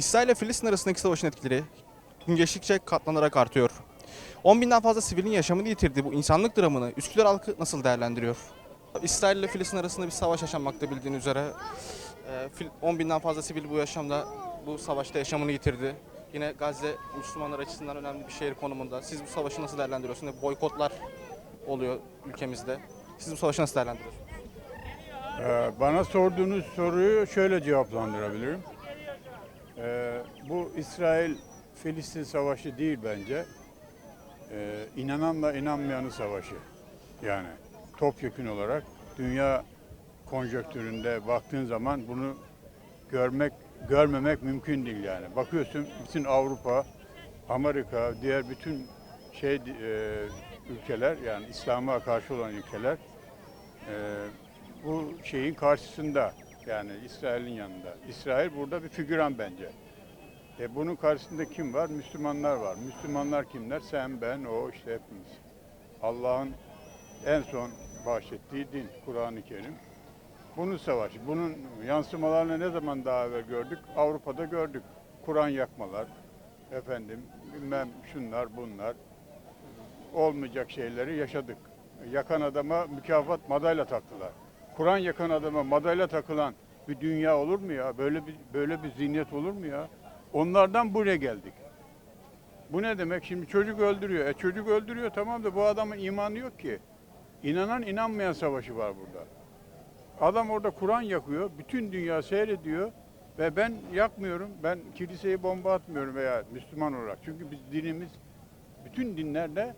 İsrail ile Filistin arasındaki savaşın etkileri gün geçtikçe katlanarak artıyor. 10 binden fazla sivilin yaşamını yitirdiği bu insanlık dramını Üsküdar halkı nasıl değerlendiriyor? İsrail ile Filistin arasında bir savaş yaşanmakta bildiğin üzere. Ee, fil- 10 binden fazla sivil bu yaşamda, bu savaşta yaşamını yitirdi. Yine Gazze Müslümanlar açısından önemli bir şehir konumunda. Siz bu savaşı nasıl değerlendiriyorsunuz? Boykotlar oluyor ülkemizde. Siz bu savaşı nasıl değerlendiriyorsunuz? Ee, Bana sorduğunuz soruyu şöyle cevaplandırabilirim. Ee, Bu İsrail-Filistin savaşı değil bence. Ee, İnananla inanmayanın savaşı. Yani topyekün olarak dünya konjonktüründe baktığın zaman bunu görmek, görmemek mümkün değil yani. Bakıyorsun bütün Avrupa, Amerika, diğer bütün şey e, ülkeler yani İslam'a karşı olan ülkeler e, bu şeyin karşısında yani İsrail'in yanında. İsrail burada bir figüran bence. E bunun karşısında kim var? Müslümanlar var. Müslümanlar kimler? Sen, ben, o işte hepimiz. Allah'ın en son bahşettiği din, Kur'an-ı Kerim. Bunun savaşı. Bunun yansımalarını ne zaman daha evvel gördük? Avrupa'da gördük. Kur'an yakmalar, efendim bilmem şunlar bunlar olmayacak şeyleri yaşadık. Yakan adama mükafat madalya taktılar. Kur'an yakan adama madalya takılan bir dünya olur mu ya? Böyle bir böyle bir zihniyet olur mu ya? Onlardan buraya geldik. Bu ne demek? Şimdi çocuk öldürüyor. E çocuk öldürüyor tamam da bu adamın imanı yok ki. İnanan inanmayan savaşı var burada. Adam orada Kur'an yakıyor. Bütün dünya seyrediyor. Ve ben yakmıyorum. Ben kiliseye bomba atmıyorum veya Müslüman olarak. Çünkü biz dinimiz bütün dinlerde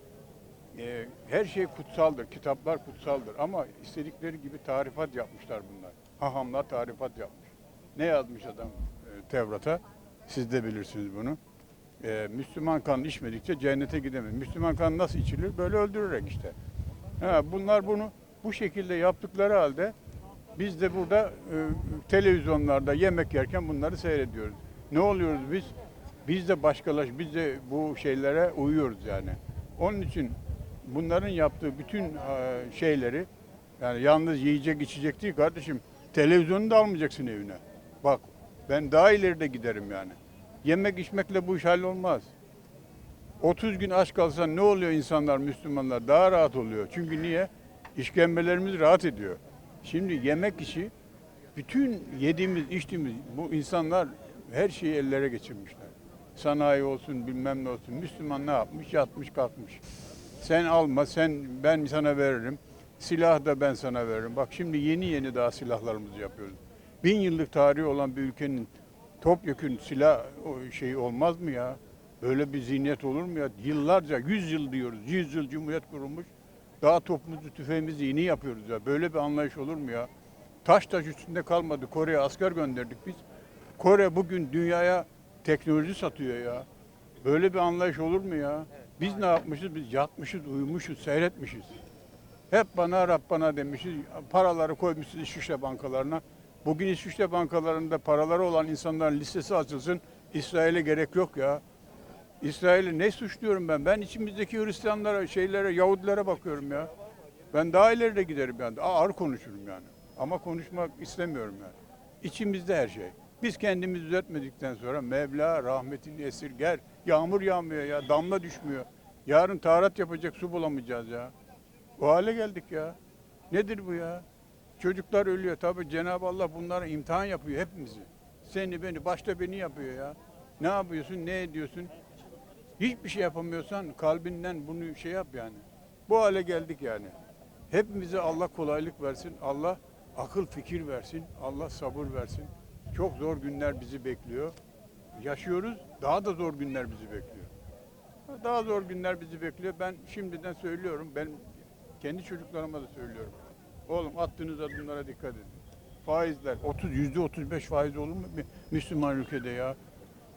e, her şey kutsaldır. Kitaplar kutsaldır. Ama istedikleri gibi tarifat yapmışlar bunlar. Hahamlar tarifat yapmış. Ne yazmış adam e, Tevrat'a? Siz de bilirsiniz bunu. E, Müslüman kan içmedikçe cennete gidemez. Müslüman kan nasıl içilir? Böyle öldürerek işte. Ha, bunlar bunu bu şekilde yaptıkları halde biz de burada e, televizyonlarda yemek yerken bunları seyrediyoruz. Ne oluyoruz biz? Biz de başkalaş, biz de bu şeylere uyuyoruz yani. Onun için bunların yaptığı bütün e, şeyleri yani yalnız yiyecek içecek değil kardeşim. Televizyonu da almayacaksın evine. Bak ben daha ileride giderim yani. Yemek içmekle bu iş hallolmaz. 30 gün aç kalsan ne oluyor insanlar, Müslümanlar? Daha rahat oluyor. Çünkü niye? İşkembelerimiz rahat ediyor. Şimdi yemek işi, bütün yediğimiz, içtiğimiz bu insanlar her şeyi ellere geçirmişler. Sanayi olsun, bilmem ne olsun. Müslüman ne yapmış? Yatmış, kalkmış. Sen alma, sen ben sana veririm. Silah da ben sana veririm. Bak şimdi yeni yeni daha silahlarımızı yapıyoruz. Bin yıllık tarihi olan bir ülkenin topyekün silah şeyi olmaz mı ya? Böyle bir zihniyet olur mu ya? Yıllarca, yüz yıl diyoruz. Yüz yıl Cumhuriyet kurulmuş. Daha topumuzu, tüfeğimizi yeni yapıyoruz ya. Böyle bir anlayış olur mu ya? Taş taş üstünde kalmadı. Kore'ye asker gönderdik biz. Kore bugün dünyaya teknoloji satıyor ya. Böyle bir anlayış olur mu ya? Biz ne yapmışız? Biz yatmışız, uyumuşuz, seyretmişiz. Hep bana Rab bana demişiz. Paraları koymuşuz İsviçre bankalarına. Bugün İsviçre bankalarında paraları olan insanların listesi açılsın. İsrail'e gerek yok ya. İsrail'i ne suçluyorum ben? Ben içimizdeki Hristiyanlara, şeylere, Yahudilere bakıyorum ya. Ben daha ileride giderim yani. Ağır konuşurum yani. Ama konuşmak istemiyorum yani. İçimizde her şey. Biz kendimizi düzeltmedikten sonra Mevla rahmetini esirger. Yağmur yağmıyor ya, damla düşmüyor. Yarın taharat yapacak su bulamayacağız ya. O hale geldik ya. Nedir bu ya? Çocuklar ölüyor. Tabii Cenab-ı Allah bunlara imtihan yapıyor hepimizi. Seni beni, başta beni yapıyor ya. Ne yapıyorsun, ne ediyorsun? Hiçbir şey yapamıyorsan kalbinden bunu şey yap yani. Bu hale geldik yani. Hepimize Allah kolaylık versin. Allah akıl fikir versin. Allah sabır versin. Çok zor günler bizi bekliyor. Yaşıyoruz. Daha da zor günler bizi bekliyor. Daha zor günler bizi bekliyor. Ben şimdiden söylüyorum. Ben kendi çocuklarıma da söylüyorum. Oğlum attığınız adımlara dikkat edin. Faizler 30 yüzde 35 faiz olur mu Müslüman ülkede ya?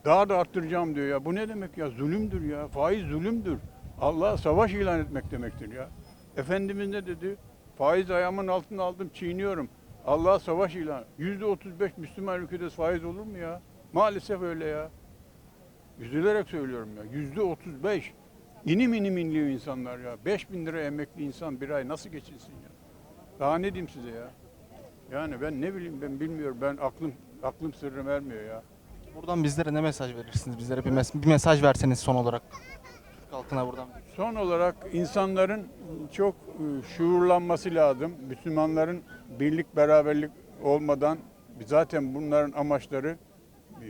Daha da arttıracağım diyor ya. Bu ne demek ya? Zulümdür ya. Faiz zulümdür. Allah savaş ilan etmek demektir ya. Efendimiz ne dedi? Faiz ayağımın altına aldım, çiğniyorum. Allah savaş ilan. Yüzde 35 Müslüman ülkede faiz olur mu ya? Maalesef öyle ya. Üzülerek söylüyorum ya. Yüzde 35. İnim inim inliyor insanlar ya. 5 bin lira emekli insan bir ay nasıl geçinsin ya? Daha ne diyeyim size ya? Yani ben ne bileyim ben bilmiyorum. Ben aklım aklım sırrım ermiyor ya. Buradan bizlere ne mesaj verirsiniz? Bizlere bir, mes- bir mesaj verseniz son olarak. Halkına buradan. Son olarak insanların çok e, şuurlanması lazım. Müslümanların birlik beraberlik olmadan zaten bunların amaçları e,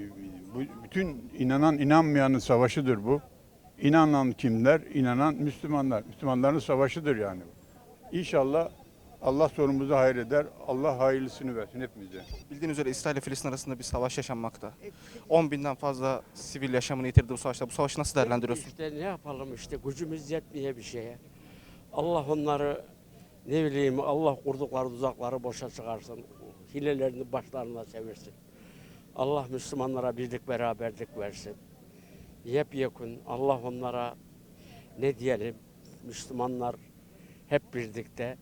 bütün inanan inanmayanın savaşıdır bu. İnanan kimler? İnanan Müslümanlar. Müslümanların savaşıdır yani. İnşallah Allah sonumuzu hayır Allah hayırlısını versin hepimize. Bildiğiniz üzere İsrail ile Filistin arasında bir savaş yaşanmakta. 10 binden fazla sivil yaşamını yitirdi bu savaşta. Bu savaşı nasıl değerlendiriyorsun? İşte ne yapalım işte gücümüz yetmiyor bir şeye. Allah onları ne bileyim Allah kurdukları tuzakları boşa çıkarsın. Hilelerini başlarına çevirsin. Allah Müslümanlara birlik beraberlik versin. Yepyekun Allah onlara ne diyelim Müslümanlar hep birlikte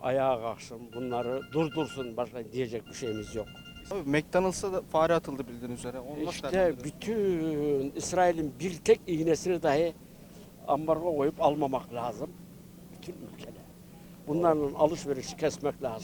ayağa kalksın bunları durdursun başka diyecek bir şeyimiz yok. Abi McDonald's'a da fare atıldı bildiğiniz üzere. Nasıl İşte bütün İsrail'in bir tek iğnesini dahi ambargo koyup almamak lazım. Bütün ülkeler. Bunların alışverişi kesmek lazım.